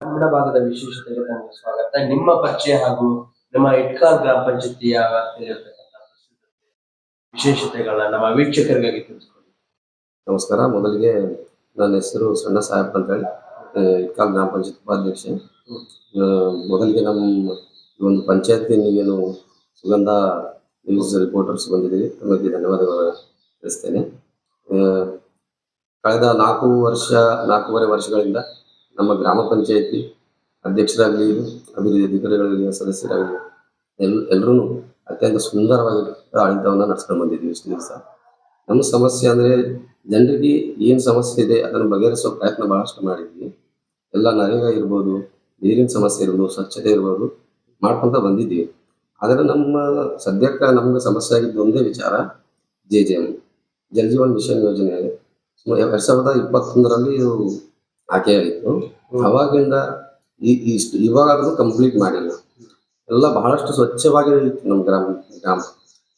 ಕನ್ನಡ ಭಾಗದ ವಿಶೇಷತೆಗೆ ತಮಗೆ ಸ್ವಾಗತ. ನಿಮ್ಮ ಪರಿಚಯ ಹಾಗೂ ನಮ್ಮ ಇಟ್ಕಾಲ್ ಗ್ರಾಮ ಪಂಚಾಯತಿಯ ವ್ಯಾಪ್ತಿಯಲ್ಲಿರ್ತಕ್ಕಂಥ ವಿಶೇಷತೆಗಳನ್ನ ನಮ್ಮ ವೀಕ್ಷಕರಿಗಾಗಿ ತಿಳಿಸ್ಕೊಡಿ. ನಮಸ್ಕಾರ. ಮೊದಲಿಗೆ ನನ್ನ ಹೆಸರು ಸಣ್ಣ ಸಾಹೇಬ್ ಅಂತ ಹೇಳಿ ಇಟ್ಕಾಲ್ ಗ್ರಾಮ ಪಂಚಾಯತ್ ಉಪಾಧ್ಯಕ್ಷ. ಮೊದಲಿಗೆ ನಮ್ಮ ಈ ಒಂದು ಪಂಚಾಯತ್ ನೀವೇನು ಸುಗಂಧ ನ್ಯೂಸ್ ರಿಪೋರ್ಟರ್ಸ್ ಬಂದಿದ್ದೀವಿ ತಮಗೆ ಧನ್ಯವಾದಗಳು ತಿಳಿಸ್ತೇನೆ. ಕಳೆದ ನಾಲ್ಕು ವರ್ಷ ನಾಲ್ಕೂವರೆ ವರ್ಷಗಳಿಂದ ನಮ್ಮ ಗ್ರಾಮ ಪಂಚಾಯತಿ ಅಧ್ಯಕ್ಷರಾಗಲಿ, ಅಭಿವೃದ್ಧಿ ಅಧಿಕಾರಿಗಳಲ್ಲಿ ಸದಸ್ಯರಾಗಲಿ, ಎಲ್ ಎಲ್ಲರೂ ಅತ್ಯಂತ ಸುಂದರವಾಗಿ ಆಡಳಿತವನ್ನು ನಡ್ಸ್ಕೊಂಡು ಬಂದಿದ್ದೀವಿ ಇಷ್ಟು ದಿವಸ. ನಮ್ಮ ಸಮಸ್ಯೆ ಅಂದ್ರೆ ಜನರಿಗೆ ಏನು ಸಮಸ್ಯೆ ಇದೆ ಅದನ್ನು ಬಗೆಹರಿಸೋ ಪ್ರಯತ್ನ ಬಹಳಷ್ಟು ಮಾಡಿದ್ವಿ. ಎಲ್ಲ ನರೇಗಾ ಇರ್ಬೋದು, ನೀರಿನ ಸಮಸ್ಯೆ ಇರ್ಬೋದು, ಸ್ವಚ್ಛತೆ ಇರ್ಬೋದು ಮಾಡ್ಕೊಂತ ಬಂದಿದ್ದೀವಿ ಆದರೆ ನಮ್ಮ ಸದ್ಯಕ್ಕೆ ನಮ್ಗೆ ಸಮಸ್ಯೆ ಆಗಿದ್ದು ಒಂದೇ ವಿಚಾರ, J J M Jal Jeevan mission ಯೋಜನೆ ಎರಡು ಸಾವಿರದ ಇಪ್ಪತ್ತೊಂದರಲ್ಲಿ ಆಯ್ಕೆಯಾಗಿತ್ತು ಅವಾಗಿಂದ ಇಷ್ಟು ಇವಾಗ ಕಂಪ್ಲೀಟ್ ಮಾಡಿಲ್ಲ. ಎಲ್ಲ ಬಹಳಷ್ಟು ಸ್ವಚ್ಛವಾಗಿ ನಮ್ಮ ಗ್ರಾಮ ಗ್ರಾಮ.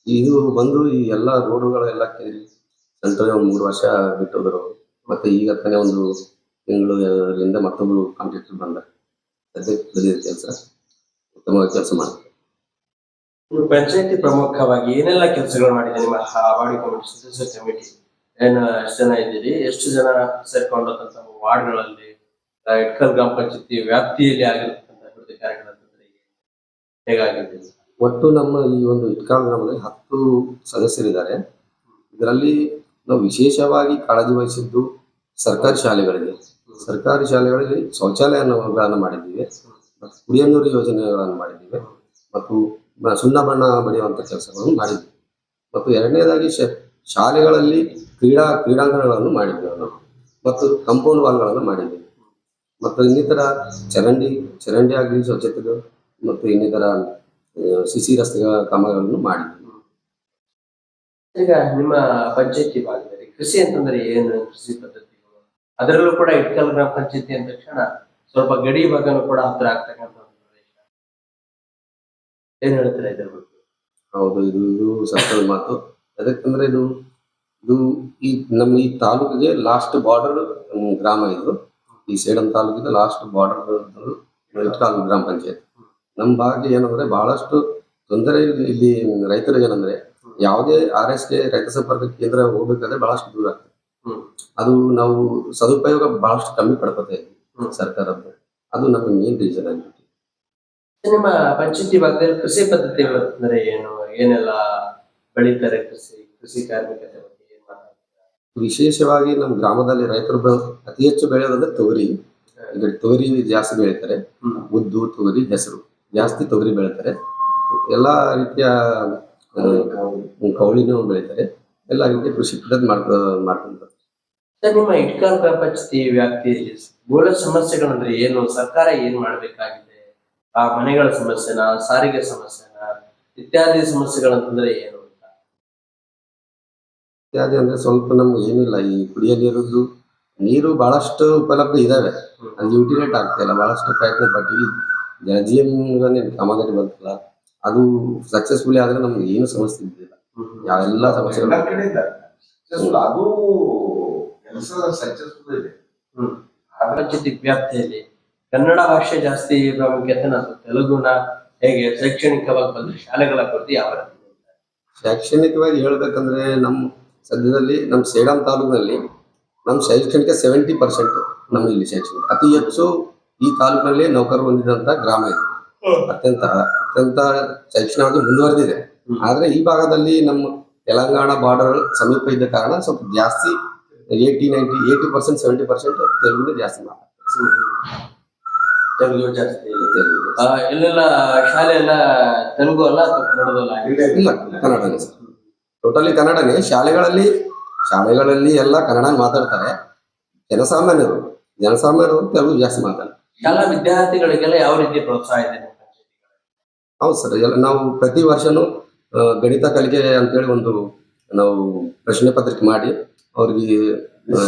ಇದು ಬಂದು ಈ ಎಲ್ಲ ರೋಡುಗಳೆಲ್ಲ ಕೇಳಿ ನಂತರ ಒಂದು ಮೂರು ವರ್ಷ ಬಿಟ್ಟಿದ್ರು ಮತ್ತೆ ಈಗ ತಾನೇ ಒಂದು ತಿಂಗಳಿಂದ ಮತ್ತೊಬ್ಬರು ಕಾಂಟ್ರಾಕ್ಟರ್ ಬಂದ ಸದ್ಯಕ್ಕೆ ಕೆಲಸ ಉತ್ತಮವಾಗಿ ಕೆಲಸ ಮಾಡ್ತಾರೆ. ಪಂಚಾಯತಿ ಪ್ರಮುಖವಾಗಿ ಏನೆಲ್ಲ ಕೆಲಸಗಳು ಮಾಡಿದೆ ನಿಮ್ಮ ವಾರ್ಡ್ ಕಮಿಟಿ ಸದಸ್ಯ ಕಮಿಟಿ ಏನು ಎಷ್ಟು ಜನ ಇದ್ದೀರಿ? ಎಷ್ಟು ಜನ ಸೇರ್ಕೊಂಡಂತ ವಾರ್ಡ್ಗಳಲ್ಲಿ ಇಟ್ಕಲ್ ಗ್ರಾಮ ಪಂಚಾಯತಿ ವ್ಯಾಪ್ತಿಯಲ್ಲಿ ಆಗಿರತಕ್ಕಂಥ ಅಭಿವೃದ್ಧಿ ಕಾರ್ಯಗಳ ಹೇಗಾಗಿದೆ? ಒಟ್ಟು ನಮ್ಮ ಈ ಒಂದು ಇಟ್ಕಾಲ್ ಗ್ರಾಮದಲ್ಲಿ ಹತ್ತು ಸದಸ್ಯರಿದ್ದಾರೆ. ಇದರಲ್ಲಿ ನಾವು ವಿಶೇಷವಾಗಿ ಕಾಳಜಿ ವಹಿಸಿದ್ದು ಸರ್ಕಾರಿ ಶಾಲೆಗಳಿಗೆ. ಸರ್ಕಾರಿ ಶಾಲೆಗಳಲ್ಲಿ ಶೌಚಾಲಯಗಳನ್ನು ಮಾಡಿದ್ದೀವಿ. ಮತ್ತು ಕುಡಿಯ ನೀರು ಯೋಜನೆಗಳನ್ನು ಮಾಡಿದ್ದೀವಿ. ಮತ್ತು ಸುಣ್ಣ ಬಣ್ಣ ಬಡಿಯುವಂಥ ಕೆಲಸಗಳನ್ನು ಮಾಡಿದ್ದೀವಿ. ಮತ್ತು ಎರಡನೇದಾಗಿ ಶಾಲೆಗಳಲ್ಲಿ ಕ್ರೀಡಾ ಕ್ರೀಡಾಂಗಣಗಳನ್ನು ಮಾಡಿದ್ದೇವೆ ನಾವು. ಮತ್ತು ಕಂಪೌಂಡ್ ವಾಲ್ಗಳನ್ನು ಮಾಡಿದ್ವಿ ಮತ್ತು ಇನ್ನಿತರ ಚರಂಡಿ ಚರಂಡಿ ಆಗಲಿ ಸ್ವಚ್ಛತೆಗಳು ಮತ್ತು ಇನ್ನಿತರ ಸಿಸಿ ರಸ್ತೆಗಳ ಕಾಮಗಾರಿಗಳನ್ನು ಮಾಡಿದ್ವಿ ಈಗ ನಿಮ್ಮ ಪಂಚಾಯತಿ ಭಾಗದಲ್ಲಿ ಕೃಷಿ ಅಂತಂದ್ರೆ ಏನು? ಕೃಷಿ ಪದ್ಧತಿಗಳು. ಅದರಲ್ಲೂ ಕೂಡ ಇಟ್ಕಲ್ ಗ್ರಾಮ ಪಂಚಾಯತಿ ಅಂದ ತಕ್ಷಣ ಸ್ವಲ್ಪ ಗಡಿ ಭಾಗನೂ ಕೂಡ ಹತ್ರ ಆಗ್ತಕ್ಕಂಥ ಪ್ರದೇಶ. ಏನ್ ಹೇಳ್ತೀರಾ ಇದ್ರ ಬಗ್ಗೆ? ಹೌದು ಇದು ಇದು ಮಾತು. ಅದಕ್ಕಂದ್ರೆ ಇದು ಇದು ಈ ನಮ್ಮ ಈ ತಾಲೂಕಿಗೆ ಲಾಸ್ಟ್ ಬಾರ್ಡರ್ ಗ್ರಾಮ ಇದು. ಈ ಸೇಡಂ ತಾಲೂಕಿಗೆ ಲಾಸ್ಟ್ ಬಾರ್ಡರ್ ಇಟ್ಕಾಲ್ ಗ್ರಾಮ ಪಂಚಾಯತ್. ನಮ್ಮ ಭಾಗಕ್ಕೆ ಏನಂದ್ರೆ ಬಹಳಷ್ಟು ತೊಂದರೆ ಇಲ್ಲಿ- ರೈತರ ರೈತರಿಗೆ ಏನಂದ್ರೆ ಯಾವುದೇ ಆರ್ ಎಸ್ ಕೆ ರೈತ ಸಂಪರ್ಕ ಕೇಂದ್ರ ಹೋಗ್ಬೇಕಾದ್ರೆ ಬಹಳಷ್ಟು ದೂರ ಆಗ್ತದೆ. ಅದು ನಾವು ಸದುಪಯೋಗ ಬಹಳಷ್ಟು ಕಮ್ಮಿ ಪಡ್ಕೋತಾ ಇದ್ವಿ ಹ್ಮ್. ಸರ್ಕಾರದ್ದು. ಅದು ನಮ್ಮ ಮೇನ್ ರೀಸನ್ ಆಗಿತ್ತು ನಿಮ್ಮ ಪಂಚಾಯತಿ ಭಾಗದಲ್ಲಿ ಕೃಷಿ ಪದ್ಧತಿಗಳು ಏನು? ಏನೆಲ್ಲ ಬೆಳೀತಾರೆ ಕೃಷಿ ಕೃಷಿ ಕಾರ್ಮಿಕತೆ ವಿಶೇಷವಾಗಿ ನಮ್ಮ ಗ್ರಾಮದಲ್ಲಿ ರೈತರು ಅತಿ ಹೆಚ್ಚು ಬೆಳೆಯೋದಂದ್ರೆ ತೊಗರಿ. ಈಗ ತೊಗರಿ ಜಾಸ್ತಿ ಬೆಳೀತಾರೆ. ಉದ್ದು ತೊಗರಿ ಹೆಸರು ಜಾಸ್ತಿ ತೊಗರಿ ಬೆಳೀತಾರೆ. ಎಲ್ಲಾ ರೀತಿಯ ಕೌಳಿನೂ ಬೆಳೀತಾರೆ. ಎಲ್ಲ ರೀತಿಯ ಕೃಷಿ ಪದ್ಧತಿ ಮಾಡ್ಕೊ ಮಾಡ್ಕೊಂಡು ಸರ್ ನಿಮ್ಮ ಇಟ್ಕಲ್ ಪ್ರಪಂಚತಿ ವ್ಯಾಪ್ತಿಯಲ್ಲಿ ಮೂಲ ಸಮಸ್ಯೆಗಳಂದ್ರೆ ಏನು? ಸರ್ಕಾರ ಏನ್ ಮಾಡ್ಬೇಕಾಗಿದೆ? ಆ ಮನೆಗಳ ಸಮಸ್ಯೆನ ಸಾರಿಗೆ ಸಮಸ್ಯೆನ ಇತ್ಯಾದಿ ಸಮಸ್ಯೆಗಳಂತಂದ್ರೆ ಏನು? ಇತ್ಯಾದಿ ಅಂದ್ರೆ ಸ್ವಲ್ಪ ನಮ್ಗೆ ಏನಿಲ್ಲ ಈ ಕುಡಿಯೋ ನೀರದ್ದು ನೀರು ಬಹಳಷ್ಟು ಉಪಲಬ್ಧ ಇದಾವೆ ಅದು ಯುಟಿಲೇಟ್ ಆಗ್ತಾ ಇಲ್ಲ ಬಹಳಷ್ಟು ಪ್ರಯತ್ನ ಪಟ್ಟಿವಿ ಜಲಜೀವನ್ ಕಾಮಗಾರಿ ಬಂತಲ್ಲ ಅದು ಸಕ್ಸಸ್ಫುಲಿ ಆದ್ರೆ ನಮ್ಗೆ ಏನು ಸಮಸ್ಯೆ ಇದ್ದಿಲ್ಲ ಯಾವೆಲ್ಲ ಸಮಸ್ಯೆಗಳು. Successful. ಅದು ಕೆಲಸ ಸಕ್ಸಸ್ಫುಲ್ ಇದೆ ಹ್ಮ್. ಪಂಚಾಯತಿ ವ್ಯಾಪ್ತಿಯಲ್ಲಿ ಕನ್ನಡ ಭಾಷೆ ಜಾಸ್ತಿ ಪ್ರಾಮುಖ್ಯತೆ ತೆಲುಗುನ ಹೇಗೆ ಶೈಕ್ಷಣಿಕವಾಗಿ ಬಂದ್ರೆ ಶಾಲೆಗಳ ಕೊರತೆ ಯಾವ? ಶೈಕ್ಷಣಿಕವಾಗಿ ಹೇಳ್ಬೇಕಂದ್ರೆ ನಮ್ಮ ಸದ್ಯದಲ್ಲಿ ನಮ್ಮ ಸೇಡಂ ತಾಲೂಕಿನಲ್ಲಿ ನಮ್ಮ ಶೈಕ್ಷಣಿಕ ಸೆವೆಂಟಿ ಪರ್ಸೆಂಟ್ ನಮ್ಮ ಇಲ್ಲಿ ಶೈಕ್ಷಣಿಕ. ಅತಿ ಹೆಚ್ಚು ಈ ತಾಲೂಕಿನಲ್ಲಿ ನೌಕರು ಹೊಂದಿದಂತ ಗ್ರಾಮ ಇದು. ಅತ್ಯಂತ ಅತ್ಯಂತ ಶೈಕ್ಷಣಿಕವಾಗಿ ಮುಂದುವರೆದಿದೆ. ಆದ್ರೆ ಈ ಭಾಗದಲ್ಲಿ ನಮ್ಮ ತೆಲಂಗಾಣ ಬಾರ್ಡರ್ ಸಮೀಪ ಇದ್ದ ಕಾರಣ ಸ್ವಲ್ಪ ಜಾಸ್ತಿ eighty ninety eighty percent seventy percent Telugu ಜಾಸ್ತಿ ಮಾತಾಡ್ತಾರೆ. ತೆಲುಗು ಜಾಸ್ತಿ ಇಲ್ಲೆಲ್ಲ ಶಾಲೆ ಎಲ್ಲ ತೆಲುಗು ಅಲ್ಲ ಕನ್ನಡದಲ್ಲ ಇಲ್ಲ ಕನ್ನಡ ಸರ್. ಟೋಟಲಿ ಕನ್ನಡನೇ. ಶಾಲೆಗಳಲ್ಲಿ ಶಾಲೆಗಳಲ್ಲಿ ಎಲ್ಲ ಕನ್ನಡ ಮಾತಾಡ್ತಾರೆ. ಜನಸಾಮಾನ್ಯರು ಜನಸಾಮಾನ್ಯರು ತೆಲುಗು ಜಾಸ್ತಿ ಮಾತಾಡ್ತಾರೆ. ಎಲ್ಲ ವಿದ್ಯಾರ್ಥಿಗಳಿಗೆಲ್ಲ ಯಾವ ರೀತಿ ಪ್ರೋತ್ಸಾಹ ಇದೆ? ಹೌದು ಸರ್ ಎಲ್ಲ ನಾವು ಪ್ರತಿ ವರ್ಷನೂ ಗಣಿತ ಕಲಿಕೆ ಅಂತೇಳಿ ಒಂದು ನಾವು ಪ್ರಶ್ನೆ ಪತ್ರಿಕೆ ಮಾಡಿ ಅವ್ರಿಗೆ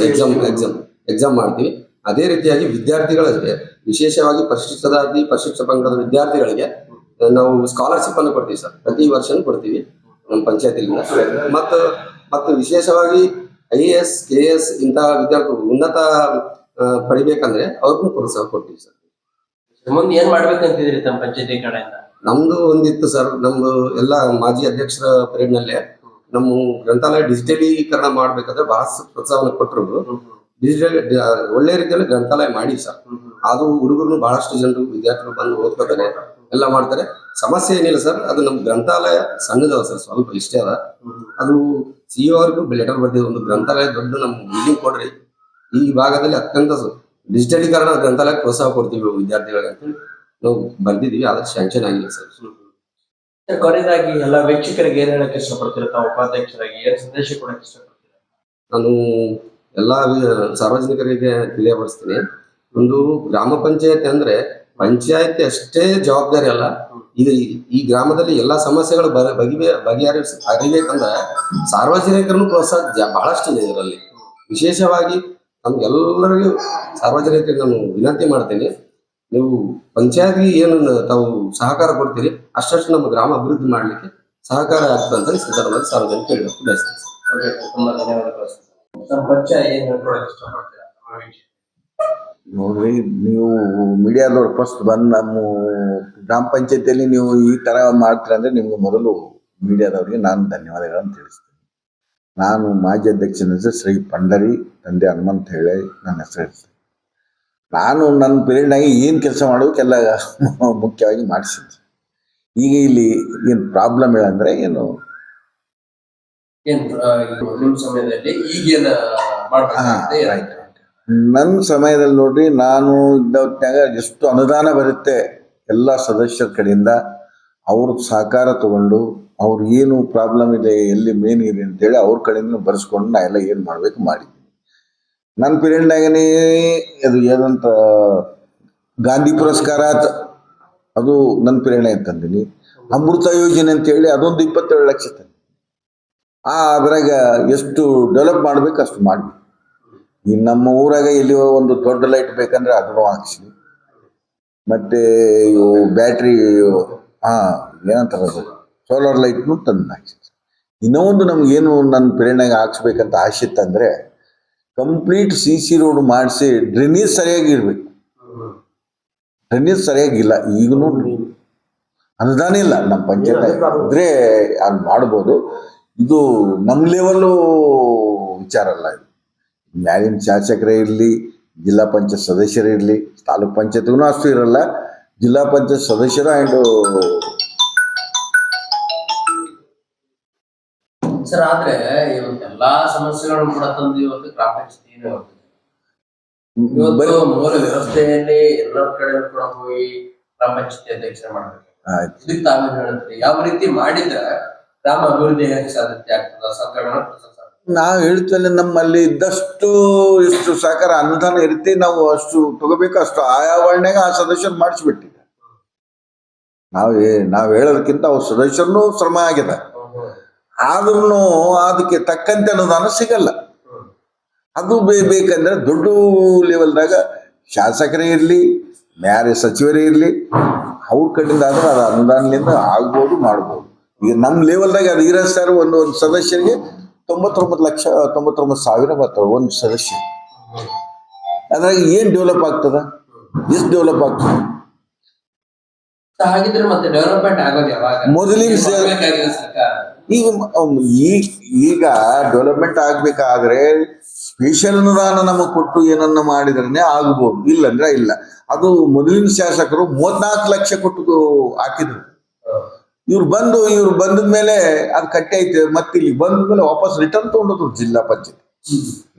ಎಕ್ಸಾಮ್ ಎಕ್ಸಾಮ್ ಎಕ್ಸಾಮ್ ಮಾಡ್ತೀವಿ. ಅದೇ ರೀತಿಯಾಗಿ ವಿದ್ಯಾರ್ಥಿಗಳಿಗೆ ವಿಶೇಷವಾಗಿ ಪರಿಶಿಷ್ಟ ಜಾತಿ ಪರಿಶಿಷ್ಟ ಪಂಗಡದ ವಿದ್ಯಾರ್ಥಿಗಳಿಗೆ ನಾವು ಸ್ಕಾಲರ್ಶಿಪ್ ಅನ್ನು ಕೊಡ್ತೀವಿ ಸರ್. ಪ್ರತಿ ವರ್ಷನೂ ಕೊಡ್ತೀವಿ. ನಮ್ಮ ಪಂಚಾಯತಿಯಿಂದ ಮತ್ತು ಮತ್ತು ವಿಶೇಷವಾಗಿ I A S K S ಇಂತಹ ವಿದ್ಯಾರ್ಥಿಗಳು ಉನ್ನತ ಪಡಿಬೇಕಂದ್ರೆ ಅವ್ರಿಗೂ ಪ್ರೋತ್ಸಾಹ ಕೊಡ್ತೀವಿ ಸರ್. ಮುಂದೆ ಏನ್ ಮಾಡ್ಬೇಕಂತಿದ್ರಿ ತಮ್ಮ ಪಂಚಾಯತಿ ಕಡೆಯಿಂದ? ನಮ್ದು ಒಂದಿತ್ತು ಸರ್ ನಮ್ದು ಎಲ್ಲ ಮಾಜಿ ಅಧ್ಯಕ್ಷರ ಪರೇಡ್ನಲ್ಲೇ ನಲ್ಲೇ ನಮ್ಮ ಗ್ರಂಥಾಲಯ ಡಿಜಿಟಲೀಕರಣ ಮಾಡ್ಬೇಕಾದ್ರೆ ಬಹಳ ಪ್ರೋತ್ಸಾಹನ ಕೊಟ್ಟರು ಡಿಜಿಟಲ್ ಒಳ್ಳೆ ರೀತಿಯಲ್ಲಿ ಗ್ರಂಥಾಲಯ ಮಾಡಿ ಸರ್. ಅದು ಹುಡುಗರು ಬಹಳಷ್ಟು ಜನರು ವಿದ್ಯಾರ್ಥಿಗಳು ಬಂದು ಓದ್ಕೋತಾರೆ. ಎಲ್ಲ ಮಾಡ್ತಾರೆ. ಸಮಸ್ಯೆ ಏನಿಲ್ಲ ಸರ್. ಅದು ನಮ್ಮ ಗ್ರಂಥಾಲಯ ಸಣ್ಣದವ ಸರ್ ಸ್ವಲ್ಪ ಇಷ್ಟೇ ಅದ. ಅದು ಸಿ ಅವ್ರಿಗೂ ಲೆಟರ್ ಬರ್ತೀವಿ ಒಂದು ಗ್ರಂಥಾಲಯ ದೊಡ್ಡ ನಮ್ಮ ಬಿಲ್ಡಿಂಗ್ ಕೊಡ್ರಿ. ಈ ಭಾಗದಲ್ಲಿ ಅತ್ಯಂತ ಡಿಜಿಟಲೀಕರಣ ಗ್ರಂಥಾಲಯಕ್ಕೆ ಪ್ರೋತ್ಸಾಹ ಕೊಡ್ತೀವಿ ವಿದ್ಯಾರ್ಥಿಗಳಿಗೆ ಅಂತೇಳಿ ನಾವು ಬರ್ದಿದೀವಿ ಆದ್ರೆ ಸ್ಯಾಂಕ್ಷನ್ ಆಗಿಲ್ಲ ಸರ್. ಸರ್, ಕೊನೆಯದಾಗಿ ಎಲ್ಲ ವೀಕ್ಷಕರಿಗೆ ಏನ್ ಹೇಳಕ್ಕೆ ಇಷ್ಟಪಡ್ತೀರಾ? ತಾವು ಉಪಾಧ್ಯಕ್ಷರಾಗಿ ಏನ್ ಸಂದೇಶ ಕೊಡಕ್ಕೆ ಇಷ್ಟಪಡ್ತೀರಾ? ನಾನು ಎಲ್ಲಾ ಸಾರ್ವಜನಿಕರಿಗೆ ತಿಳಿಯಪಡಿಸ್ತೀನಿ. ಒಂದು ಗ್ರಾಮ ಪಂಚಾಯತ್ ಅಂದ್ರೆ ಪಂಚಾಯತ್ ಅಷ್ಟೇ ಜವಾಬ್ದಾರಿ ಅಲ್ಲ ಇದು ಈ- ಗ್ರಾಮದಲ್ಲಿ ಎಲ್ಲಾ ಸಮಸ್ಯೆಗಳು ಬಗಿ ಬಗೆ ಬಗೆಹರಿಸ ಅರಿಬೇಕಂದ್ರೆ ಸಾರ್ವಜನಿಕರನ್ನು ಪ್ರೋತ್ಸಾಹ ಬಹಳಷ್ಟು ಇದೆ ಇದರಲ್ಲಿ ವಿಶೇಷವಾಗಿ ನಮ್ಗೆಲ್ಲರಿಗೂ ಸಾರ್ವಜನಿಕರಿಗೆ ನಾನು ವಿನಂತಿ ಮಾಡ್ತೀನಿ, ನೀವು ಪಂಚಾಯತ್ಗೆ ಏನು ತಾವು ಸಹಕಾರ ಕೊಡ್ತೀರಿ, ಅಷ್ಟಷ್ಟು ನಮ್ಮ ಗ್ರಾಮ ಅಭಿವೃದ್ಧಿ ಮಾಡಲಿಕ್ಕೆ ಸಹಕಾರ ಆಗ್ತದೆ ಈ ಸಂದರ್ಭದಲ್ಲಿ ಸಾರ್ವಜನಿಕ ಹೇಳಬೇಕು ಬಯಸ್ತೀನಿ ತುಂಬಾ ಧನ್ಯವಾದಗಳು ಸರ್. ಪಂಚಾಯತ್ ಏನು ಇಷ್ಟಪಡ್ತೀರಾ? ನೋಡ್ರಿ ನೀವು ಮೀಡಿಯಾದವ್ರು ಫಸ್ಟ್ ಬಂದು ನಮ್ಮ ಗ್ರಾಮ ಪಂಚಾಯತಿಯಲ್ಲಿ ನೀವು ಈ ತರ ಮಾಡ್ತೀರ ಅಂದ್ರೆ ನಿಮ್ಗೆ ಮೊದಲು ಮೀಡಿಯಾದವ್ರಿಗೆ ನಾನು ಧನ್ಯವಾದಗಳನ್ನು ತಿಳಿಸ್ತೀನಿ. ನಾನು ಮಾಜಿ ಅಧ್ಯಕ್ಷನ ಹೆಸರು ಶ್ರೀ ಪಂಡರಿ ತಂದೆ ಹನುಮಂತ ಹೇಳಿ ನನ್ನ ಹೆಸರು ನಾನು ನನ್ನ ಪೀರಿಯಡ್ನಾಗಿ ಏನು ಕೆಲಸ ಮಾಡೋಕ್ಕೆಲ್ಲ ಮುಖ್ಯವಾಗಿ ಮಾಡಿಸಿದ್ದೆ. ಈಗ ಇಲ್ಲಿ ಏನು ಪ್ರಾಬ್ಲಮ್ ಹೇಳಂದ್ರೆ ಏನು? ಸಮಯದಲ್ಲಿ ಈಗೇನು ನನ್ನ ಸಮಯದಲ್ಲಿ ನೋಡ್ರಿ, ನಾನು ಇದ್ದ ಹೊತ್ತಿನಾಗ ಎಷ್ಟು ಅನುದಾನ ಬರುತ್ತೆ ಎಲ್ಲ ಸದಸ್ಯರ ಕಡೆಯಿಂದ, ಅವ್ರ ಸಹಕಾರ ತಗೊಂಡು, ಅವ್ರು ಏನು ಪ್ರಾಬ್ಲಮ್ ಇದೆ, ಎಲ್ಲಿ ಮೇನ್ ಇದೆ ಅಂತೇಳಿ ಅವ್ರ ಕಡೆಯಿಂದ ಬರ್ಸ್ಕೊಂಡು ನಾ ಎಲ್ಲ ಏನು ಮಾಡ್ಬೇಕು ಮಾಡಿದ್ದೀನಿ. ನನ್ನ ಪೀರಿಯಡ್ನಾಗನೇ ಅದು ಏನಂತ, ಗಾಂಧಿ ಪುರಸ್ಕಾರ ಅದು ನನ್ನ ಪೀರಿಯಡ್ನಾಗ ತಂದೀನಿ. ಅಮೃತ ಯೋಜನೆ ಅಂತೇಳಿ ಅದೊಂದು ಇಪ್ಪತ್ತೇಳು ಲಕ್ಷ ತಂದೆ ಆ ಅದ್ರಾಗ ಎಷ್ಟು ಡೆವಲಪ್ ಮಾಡ್ಬೇಕು ಅಷ್ಟು ಮಾಡಿ ಈ ನಮ್ಮ ಊರಾಗ ಇಲ್ಲಿ ಒಂದು ದೊಡ್ಡ ಲೈಟ್ ಬೇಕಂದ್ರೆ ಅದನ್ನು ಹಾಕ್ಸಿ ಮತ್ತೆ ಇವು ಬ್ಯಾಟ್ರಿ ಹಾ ಏನಂತಾರ ಅದು ಸೋಲಾರ್ ಲೈಟ್ನು ತಂದು ಹಾಕ್ಸಿ ಇನ್ನೂ ಒಂದು ನಮ್ಗೇನು ನನ್ನ ಪ್ರೇರಣೆಗೆ ಹಾಕ್ಸ್ಬೇಕಂತ ಆಸೆ ಇತ್ತಂದ್ರೆ ಕಂಪ್ಲೀಟ್ ಸಿ ಸಿ ರೋಡ್ ಮಾಡಿಸಿ ಡ್ರೈನೇಜ್ ಸರಿಯಾಗಿ ಇರ್ಬೇಕು. ಡ್ರೈನೇಜ್ ಸರಿಯಾಗಿಲ್ಲ ಈಗಲೂ ಅನುದಾನ ಇಲ್ಲ ನಮ್ಮ ಪಂಚಾಯತ್ ಇದ್ರೆ ಅದು ಮಾಡ್ಬೋದು. ಇದು ನಮ್ಮ ಲೆವೆಲ್ಲು ವಿಚಾರ ಅಲ್ಲ ಇದು. ಮ್ಯಾಲಿನ ಶಾಸಕರೇ ಇರಲಿ ಜಿಲ್ಲಾ ಪಂಚಾಯತ್ ಸದಸ್ಯರೇ ಇರಲಿ ತಾಲೂಕ್ ಪಂಚಾಯತ್ಗೂ ಅಷ್ಟು ಇರಲ್ಲ ಜಿಲ್ಲಾ ಪಂಚಾಯತ್ ಸದಸ್ಯರು ಆ್ಯಂಡ್ ಸರ್ ಆದ್ರೆ ಇವತ್ತೆಲ್ಲ ಸಮಸ್ಯೆಗಳನ್ನು ಕೂಡ ತಂದು ಇವತ್ತು ಗ್ರಾಫಿಕ್ಸ್ ಹೋಗ್ತದೆ. ಇವತ್ತು ಮೂಲ ವ್ಯವಸ್ಥೆಯಲ್ಲಿ ಎಲ್ಲರ ಕಡೆ ಕೂಡ ಹೋಗಿ ಗ್ರಾಮ ಪಂಚಾಯತಿ ಅಧ್ಯಕ್ಷರ ಮಾಡ್ಬೇಕು. ಇದಕ್ಕೆ ತಾವೇನ್ ಯಾವ ರೀತಿ ಮಾಡಿದ್ರೆ ಗ್ರಾಮ ಅಭಿವೃದ್ಧಿ ಹೇಗೆ ಸಾಧ್ಯತೆ ಆಗ್ತದ? ನಾವು ಹೇಳ್ತೇನೆ ನಮ್ಮಲ್ಲಿ ಇದ್ದಷ್ಟು ಎಷ್ಟು ಸಹಕಾರ ಅನುದಾನ ಇರ್ತಿ ನಾವು ಅಷ್ಟು ತಗೋಬೇಕು, ಅಷ್ಟು ಆಯಾ ವರ್ಣೆಗ ಆ ಸದಸ್ಯರು ಮಾಡಿಸ್ಬಿಟ್ಟಿದೆ ನಾವು ನಾವು ಹೇಳೋದಕ್ಕಿಂತ ಅವ್ರ ಸದಸ್ಯರನ್ನು ಶ್ರಮ ಆಗಿದೆ. ಆದ್ರೂ ಅದಕ್ಕೆ ತಕ್ಕಂತೆ ಅನುದಾನ ಸಿಗಲ್ಲ. ಅದು ಬೇಕಂದ್ರೆ ದೊಡ್ಡ ಲೆವೆಲ್ದಾಗ ಶಾಸಕರೇ ಇರಲಿ ಬ್ಯಾರೆ ಸಚಿವರೇ ಇರಲಿ, ಅವ್ರ ಕಡೆಯಿಂದ ಆದ್ರೆ ಅದು ಅನುದಾನದಿಂದ ಆಗ್ಬೋದು, ಮಾಡ್ಬೋದು. ಈಗ ನಮ್ಮ ಲೆವೆಲ್ದಾಗ ಅದು ಇರೋ ಸರ್ ಒಂದು ಒಂದು ಸದಸ್ಯರಿಗೆ ತೊಂಬತ್ತೊಂಬತ್ತು ಲಕ್ಷ ತೊಂಬತ್ತೊಂಬತ್ತು ಸಾವಿರ ಬರ್ತಾವೆ ಒಂದು ಸದಸ್ಯ. ಅದ್ರಾಗ ಏನು ಡೆವಲಪ್ ಆಗ್ತದ? ಎಷ್ಟು ಡೆವಲಪ್ ಆಗ್ತದೆ? ಮಾಡ್ಬೇಕಾಗಿದೆ ಈಗ ಈಗ ಡೆವಲಪ್ಮೆಂಟ್ ಆಗ್ಬೇಕಾದ್ರೆ ಸ್ಪೆಷಲ್ ಅನುದಾನ ನಮಗೆ ಕೊಟ್ಟು ಏನನ್ನ ಮಾಡಿದ್ರೆ ಆಗ್ಬೋದು. ಇಲ್ಲಂದ್ರೆ ಇಲ್ಲ. ಅದು ಮೊದಲಿನ ಶಾಸಕರು ಮೂವತ್ನಾಲ್ಕು ಲಕ್ಷ ಕೊಟ್ಟು ಹಾಕಿದ್ರು. ಇವ್ರು ಬಂದು ಇವ್ರು ಬಂದ ಮೇಲೆ ಅದು ಕಟ್ಟಿ ಐತೆ ಮತ್ತೆ ಇಲ್ಲಿ ಬಂದ ಮೇಲೆ ವಾಪಸ್ ರಿಟರ್ನ್ ತಗೊಂಡೋದ್ರು ಜಿಲ್ಲಾ ಪಂಚಾಯತ್.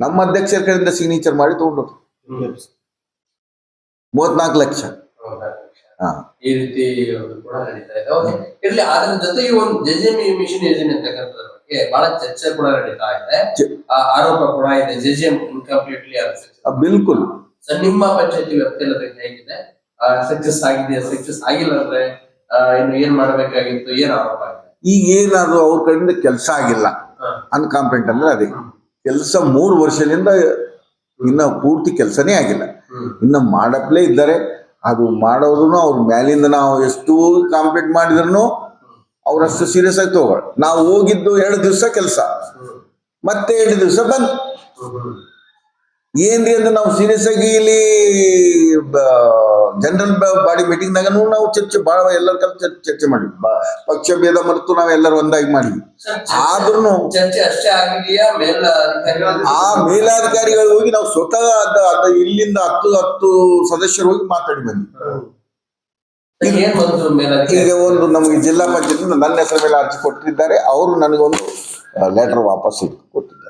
ನಮ್ಮ ಅಧ್ಯಕ್ಷರ ಕಡೆಯಿಂದ ಸಿಗ್ನೇಚರ್ ಮಾಡಿ ತಗೊಂಡೋದ್ರು. ಮೂವತ್ನಾಲ್ಕು ಲಕ್ಷ. ಈ ರೀತಿ ಕೂಡ ನಡೀತಾ ಇದೆ. ಓಕೆ ಇರ್ಲಿ ಅದ್ರ ಜೊತೆಗೆ ಒಂದು ಜೆಜೆಮಿ ಮಿಷನ್ ಯೋಜನೆ ಅಂತಕ್ಕಂಥದ್ರ ಬಗ್ಗೆ ಬಹಳ ಚರ್ಚೆ ಕೂಡ ನಡೀತಾ ಇದೆ. ಆ ಆರೋಪ ಕೂಡ ಇದೆ. ಜೆಜೆಎಂ ಇನ್ಕಂಪ್ಲೀಟ್ಲಿ ಬಿಲ್ಕುಲ್. ಸರ್ ನಿಮ್ಮ ಪಂಚಾಯತಿ ವ್ಯಾಪ್ತಿಯಲ್ಲಿ ಹೇಗಿದೆ? ಸಕ್ಸಸ್ ಆಗಿದೆ ಸಕ್ಸಸ್ ಆಗಿಲ್ಲ ಅಂದ್ರೆ? ಇನ್ನು ಏನ್ ಮಾಡಬೇಕಾಗಿತ್ತು? ಏನ್ ಆರೋಪ ಆಗಿದೆ ಈಗ ಏನಾದ್ರು ಅವ್ರ ಕಡೆಯಿಂದ ಕೆಲಸ ಆಗಿಲ್ಲ. ಅನ್ಕಾಂಪ್ಲೆಂಟ್ ಅಂದ್ರೆ ಅದೇ. ಕೆಲಸ ಮೂರು ವರ್ಷದಿಂದ ಇನ್ನ ಪೂರ್ತಿ ಕೆಲಸನೇ ಆಗಿಲ್ಲ. ಇನ್ನ ಮಾಡಪ್ಲೇ ಇದ್ದಾರೆ. ಅದು ಮಾಡೋದನ್ನು ಅವ್ರ ಮ್ಯಾಲಿಂದ ನಾವು ಎಷ್ಟು ಕಾಂಪ್ಲೀಟ್ ಮಾಡಿದ್ರು ಅವ್ರಷ್ಟು ಸೀರಿಯಸ್ ಆಗಿ ತಗೋಳ ನಾವು ಹೋಗಿದ್ದು ಎರಡು ದಿವಸ ಕೆಲಸ. ಮತ್ತೆ ಎರಡು ದಿವಸ ಬಂದ್. ಏನ್ರಿ ಅಂದ್ರೆ ನಾವು ಸೀರಿಯಸ್ ಆಗಿ ಇಲ್ಲಿ ಜನರಲ್ ಬಾಡಿ ಮೀಟಿಂಗ್ನಾಗನು ನಾವು ಚರ್ಚೆ ಬಹಳ ಎಲ್ಲರ ಕಲ್ ಚರ್ಚೆ ಮಾಡಿದ್ವಿ. ಪಕ್ಷ ಭೇದ ಮರೆತು ನಾವೆಲ್ಲರೂ ಒಂದಾಗಿ ಮಾಡಿದ್ವಿ. ಆದ್ರೂ ಚರ್ಚೆ ಅಷ್ಟೇ ಆಗಿದೆಯಾ? ಆ ಮೇಲಾಧಿಕಾರಿಗಳು ಹೋಗಿ ನಾವು ಸ್ವತಃ ಅದ ಅದ ಇಲ್ಲಿಂದ ಹತ್ತು ಹತ್ತು ಸದಸ್ಯರು ಹೋಗಿ ಮಾತಾಡಿ ಬಂದ್ವಿ. ಈಗ ಒಂದು ನಮಗೆ ಜಿಲ್ಲಾ ಪಂಚಾಯತ್ ನನ್ನ ಹೆಸರ ಮೇಲೆ ಅರ್ಜಿ ಕೊಟ್ಟಿದ್ದಾರೆ. ಅವರು ನನಗೊಂದು ಲೆಟರ್ ವಾಪಸ್ ಕೊಟ್ಟಿದ್ದಾರೆ.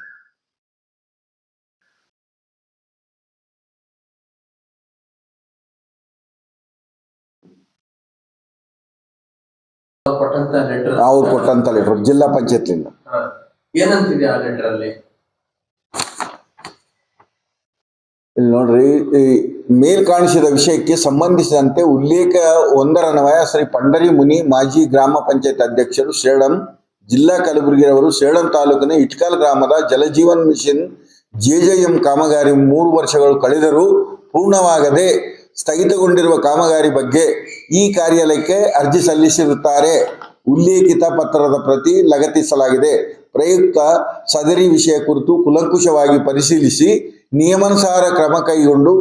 ಅವ್ರು ಕೊಟ್ಟಂತ ಲೆಟರ್ ಜಿಲ್ಲಾ ಪಂಚಾಯತ್ಲಿಂದ. ಏನಂತಿದೆ ಆ ಲೆಟರ್ ಅಲ್ಲಿ? ಇಲ್ಲಿ ನೋಡ್ರಿ ಈ ಮೇಲ್ ಕಾಣಿಸಿದ ವಿಷಯಕ್ಕೆ ಸಂಬಂಧಿಸಿದಂತೆ ಉಲ್ಲೇಖ ಒಂದರನ್ವಯ ಶ್ರೀ ಪಂಡರಿ ಮುನಿ ಮಾಜಿ ಗ್ರಾಮ ಪಂಚಾಯತ್ ಅಧ್ಯಕ್ಷರು ಸೇಡಂ ಜಿಲ್ಲಾ ಕಲಬುರಗಿಯವರು ಸೇಡಂ ತಾಲೂಕಿನ ಇಟ್ಕಾಲ್ ಗ್ರಾಮದ ಜಲಜೀವನ್ ಮಿಷನ್ ಜೆಜೆಎಂ ಕಾಮಗಾರಿ ಮೂರು ವರ್ಷಗಳು ಕಳೆದರೂ ಪೂರ್ಣವಾಗದೆ ಸ್ಥಗಿತಗೊಂಡಿರುವ ಕಾಮಗಾರಿ ಬಗ್ಗೆ ಈ ಕಾರ್ಯಾಲಯಕ್ಕೆ ಅರ್ಜಿ ಸಲ್ಲಿಸಿರುತ್ತಾರೆ. ಉಲ್ಲೇಖಿತ ಪತ್ರದ ಪ್ರತಿ ಲಗತ್ತಿಸಲಾಗಿದೆ. ಪ್ರಯುಕ್ತ ಸದರಿ ವಿಷಯ ಕುರಿತು ಕುಲಂಕುಷವಾಗಿ ಪರಿಶೀಲಿಸಿ ನಿಯಮಾನುಸಾರ ಕ್ರಮ ಕೈಗೊಂಡು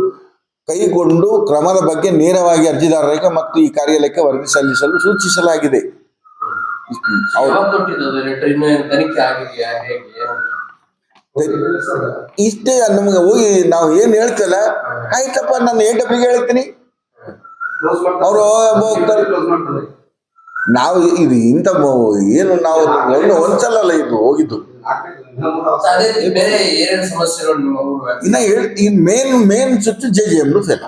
ಕೈಗೊಂಡು ಕ್ರಮದ ಬಗ್ಗೆ ನೇರವಾಗಿ ಅರ್ಜಿದಾರರಿಗೆ ಮತ್ತು ಈ ಕಾರ್ಯಾಲಯಕ್ಕೆ ವರದಿ ಸಲ್ಲಿಸಲು ಸೂಚಿಸಲಾಗಿದೆ? ಇಷ್ಟೇ ನಮ್ಗೆ ಹೋಗಿ ನಾವು ಏನ್ ಹೇಳ್ತಲ್ಲ ಆಯ್ತಪ್ಪ ನಾನು ಎ ಡಬ್ಬಿಗೆ ಹೇಳ್ತೀನಿ. ಅವರು ಹೋಗ್ತಾರೆ. ನಾವು ಇದು ಇಂಥ ಮೊ- ಏನು ನಾವು ಒಂದು ಒಂದ್ಸಲ ಇದು ಹೋಗಿದ್ದು. ಇನ್ನ ಈ ಮೇನ್ ಮೇನ್ ಸುತ್ತು ಜೆ ಜೆ ಎಂ ಫೇಲ್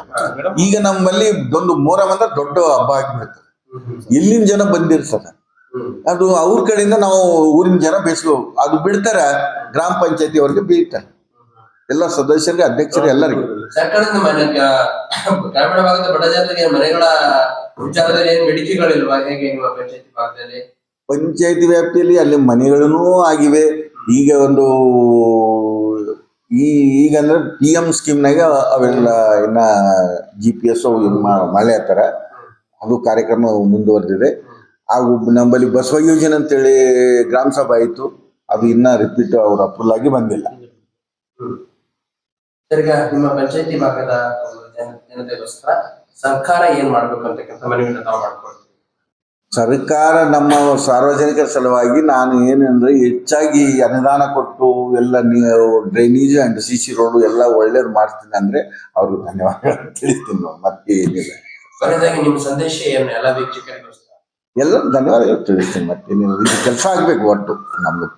ಈಗ ನಮ್ಮಲ್ಲಿ ಒಂದು ಮೊಹರಂ ಅಂದ್ರೆ ದೊಡ್ಡ ಹಬ್ಬ ಆಗಿಬಿಡುತ್ತೆ. ಇಲ್ಲಿನ ಜನ ಬಂದಿರ್ತಾರೆ. ಅದು ಅವ್ರ ಕಡೆಯಿಂದ ನಾವು ಊರಿನ ಜನ ಬೇಯಿಸ್ಕೋ ಅದು ಬಿಡ್ತಾರ. ಗ್ರಾಮ ಪಂಚಾಯತಿ ಅವ್ರಿಗೆ ಬೀಳ್ತಾರೆ. ಎಲ್ಲ ಸದಸ್ಯರಿಗೆ ಅಧ್ಯಕ್ಷರಿಗೆ ಎಲ್ಲರಿಗೂ. ಸರ್ಕಾರದ ಮನೆ ಗ್ರಾಮೀಣ ಭಾಗದ ಬಡ ಜನರಿಗೆ ಮನೆಗಳ ವಿಚಾರದಲ್ಲಿ ಏನ್ ಬೇಡಿಕೆಗಳಿಲ್ವಾ? ಹೇಗೆ ನಿಮ್ಮ ಪಂಚಾಯತಿ ಭಾಗದಲ್ಲಿ ಪಂಚಾಯತಿ ವ್ಯಾಪ್ತಿಯಲ್ಲಿ ಅಲ್ಲಿ ಮನೆಗಳೂ ಆಗಿವೆ. ಈಗ ಒಂದು ಈ ಈಗ ಅಂದ್ರೆ ಪಿ ಎಂ ಸ್ಕೀಮ್ನಾಗ ಅವೆಲ್ಲ ಇನ್ನ ಜಿ ಪಿ ಎಸ್ ಮಳೆ ಆತರ ಅದು ಕಾರ್ಯಕ್ರಮ ಮುಂದುವರೆದಿದೆ. ಹಾಗೂ ನಮ್ಮಲ್ಲಿ ಬಸವ ಯೋಜನೆ ಅಂತೇಳಿ ಗ್ರಾಮ ಸಭಾ ಆಯ್ತು. ಅದು ಇನ್ನ ರಿಪೀಟ್ ಅವ್ರ ಅಪ್ರೂವಲ್ ಆಗಿ ಬಂದಿಲ್ಲ. ನಿಮ್ಮ ಪಂಚಾಯತಿ ಭಾಗದ ಜನ- ಜನತೆಗೋಸ್ಕರ ಸರ್ಕಾರ ಏನ್ ಮಾಡ್ಬೇಕು ಅಂತಕ್ಕಂಥ ಮನವಿಯನ್ನು ತಾವು ಮಾಡ್ಕೊಳ್ತೀವಿ. ಸರ್ಕಾರ ನಮ್ಮ ಸಾರ್ವಜನಿಕರ ಸಲುವಾಗಿ ನಾನು ಏನಂದ್ರೆ ಹೆಚ್ಚಾಗಿ ಅನುದಾನ ಕೊಟ್ಟು ಎಲ್ಲ drainage and C C road ಎಲ್ಲ ಒಳ್ಳೇದು ಮಾಡ್ತೀನಿ ಅಂದ್ರೆ ಅವ್ರಿಗೆ ಧನ್ಯವಾದ ತಿಳಿಸ್ತೀನಿ ನಾವು ಮತ್ತೆ ಏನಿಲ್ಲ. ನಿಮ್ಮ ಸಂದೇಶ ಏನು? ಎಲ್ಲ ವೀಕ್ಷಕರಿಗೋಸ್ಕರ ಎಲ್ಲ ಧನ್ಯವಾದಗಳು ತಿಳಿಸ್ತೀನಿ ಮತ್ತೆ ಇದು ಕೆಲಸ ಆಗ್ಬೇಕು ಒಟ್ಟು ನಮ್ದು.